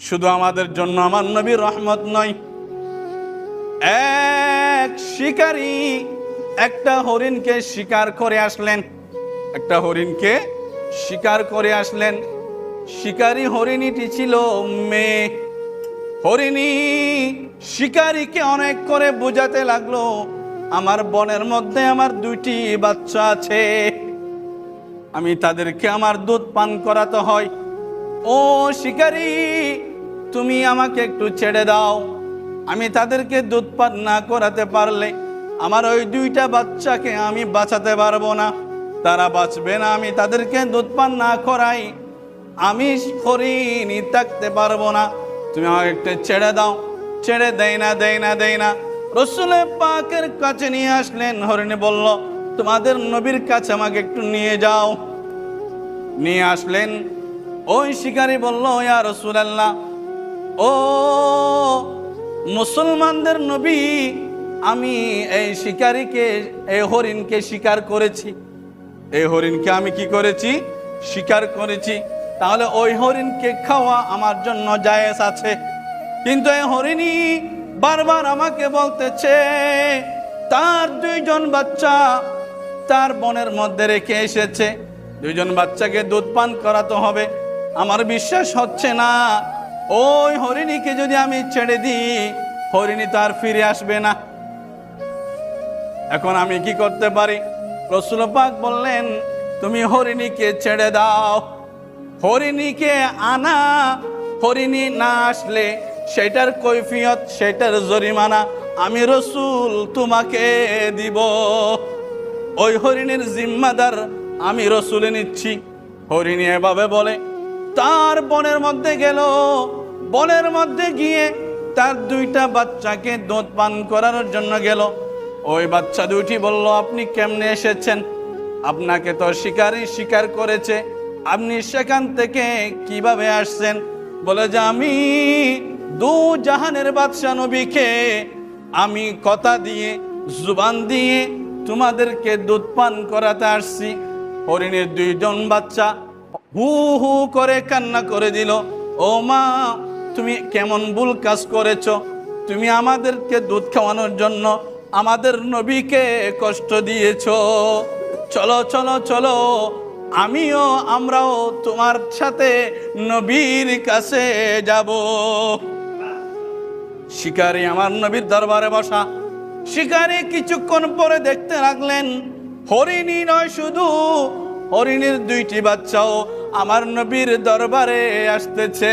শুধু আমাদের জন্য আমার নবীর রহমত নয়। এক শিকারী একটা হরিণকে শিকার করে আসলেন। একটা হরিণকে শিকার করে আসলেন। শিকারী হরিণীটি ছিল মেয়ে। হরিণী শিকারীকে অনেক করে বোঝাতে লাগল, আমার বনের মধ্যে আমার দুইটি বাচ্চা আছে। আমি তাদেরকে আমার দুধ পান করাতে হয়। ও শিকারী, তুমি আমাকে একটু ছেড়ে দাও। আমি তাদেরকে দুধ পান না করাতে পারলে আমার ওই দুইটা বাচ্চাকে আমি বাঁচাতে পারব না। তারা বাঁচবে না, আমি তাদেরকে দুধ পান না করাই। আমি হরিণী থাকতে পারব না। তুমি আমাকে একটু ছেড়ে দাও। ছেড়ে দেয় না দেয় না দেয় না। রসুলে পাকের কাছে নিয়ে আসলেন, হরিণী বলল, তোমাদের নবীর কাছে আমাকে একটু নিয়ে যাও। নিয়ে আসলেন। ওই শিকারী বলল, ইয়া রসুলাল্লাহ, ও মুসলমানদের নবী, আমি এই শিকারীকে, এই হরিণকে শিকার করেছি। এই হরিণকে আমি কি করেছি? শিকার করেছি। তাহলে ওই হরিণকে খাওয়া আমার জন্য জায়েজ আছে। কিন্তু এই হরিণী বারবার আমাকে বলতেছে, তার দুইজন বাচ্চা তার বনের মধ্যে রেখে এসেছে। দুইজন বাচ্চাকে দুধ পান করাতে হবে। আমার বিশ্বাস হচ্ছে না। ওই হরিণীকে যদি আমি ছেড়ে দিই, হরিণী তার ফিরে আসবে না। এখন আমি কি করতে পারি? রসুল পাক বললেন, তুমি হরিণীকে ছেড়ে দাও। হরিণীকে আনা, হরিণী না আসলে সেটার কৈফিয়ত, সেটার জরিমানা আমি রসুল তোমাকে দিব। ওই হরিণীর জিম্মাদার আমি রসুলে নিচ্ছি। হরিণী এভাবে বলে তার বনের মধ্যে গেল। বনের মধ্যে গিয়ে তার দুইটা বাচ্চাকে দুধ পান করানোর জন্য গেল। ওই বাচ্চা দুইটি বলল, আপনি কেমনে এসেছেন? আপনাকে তো শিকারই শিকার করেছে। আপনি সেখান থেকে কীভাবে আসছেন? বলে যে, আমি দু জাহানের বাদশা নবীকে আমি কথা দিয়ে, জুবান দিয়ে তোমাদেরকে দুধ পান করাতে আসছি। হরিণের দুইজন বাচ্চা হু হু করে কান্না করে দিল, ও মা, তুমি কেমন ভুল কাজ করেছ? তুমি আমাদেরকে দুধ খাওয়ানোর জন্য আমাদের নবীকে কষ্ট দিয়েছ। চলো চলো চলো, আমিও আমরাও তোমার সাথে নবীর কাছে যাব। শিকারি আমার নবীর দরবারে বসা। শিকারি কিছুক্ষণ পরে দেখতে লাগলেন হরিণী নয় শুধু হরিণীর দুইটি বাচ্চাও আমার নবীর দরবারে আসতেছে।